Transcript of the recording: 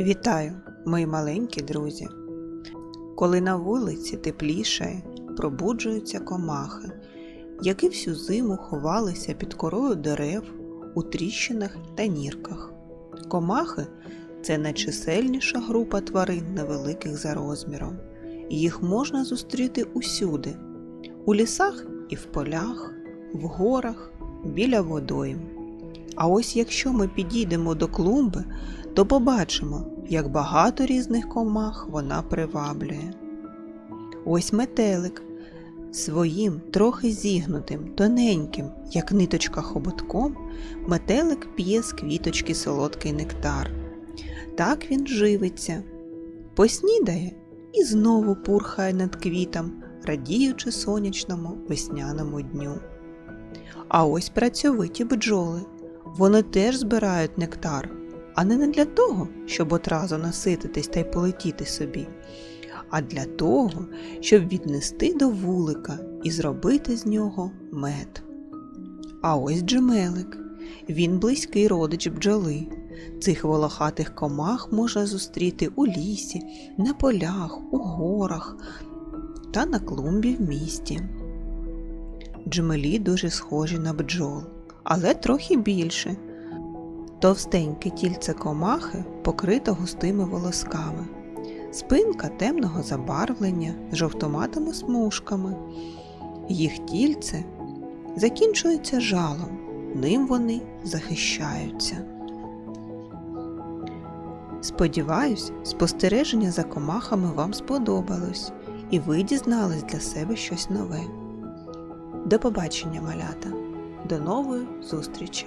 Вітаю, мої маленькі друзі! Коли на вулиці теплішає, пробуджуються комахи, які всю зиму ховалися під корою дерев, у тріщинах та нірках. Комахи це найчисельніша група тварин невеликих за розміром. Їх можна зустріти усюди у лісах і в полях, в горах, біля водойм. А ось якщо ми підійдемо до клумби, то побачимо, як багато різних комах вона приваблює. Ось метелик своїм трохи зігнутим, тоненьким, як ниточка хоботком, метелик п'є з квіточки солодкий нектар. Так він живиться, поснідає і знову пурхає над квітом, радіючи сонячному весняному дню. А ось працьовиті бджоли. Вони теж збирають нектар, а не для того, щоб одразу насититись та й полетіти собі, а для того, щоб віднести до вулика і зробити з нього мед. А ось джемелик. Він близький родич бджоли. Цих волохатих комах можна зустріти у лісі, на полях, у горах та на клумбі в місті. Джмелі дуже схожі на бджол, але трохи більше. Товстеньке тільце комахи покрито густими волосками, спинка темного забарвлення з жовтоматими смужками. Їх тільце закінчується жалом, ним вони захищаються. Сподіваюсь, спостереження за комахами вам сподобалось, і ви дізнались для себе щось нове. До побачення, малята! До нової зустрічі!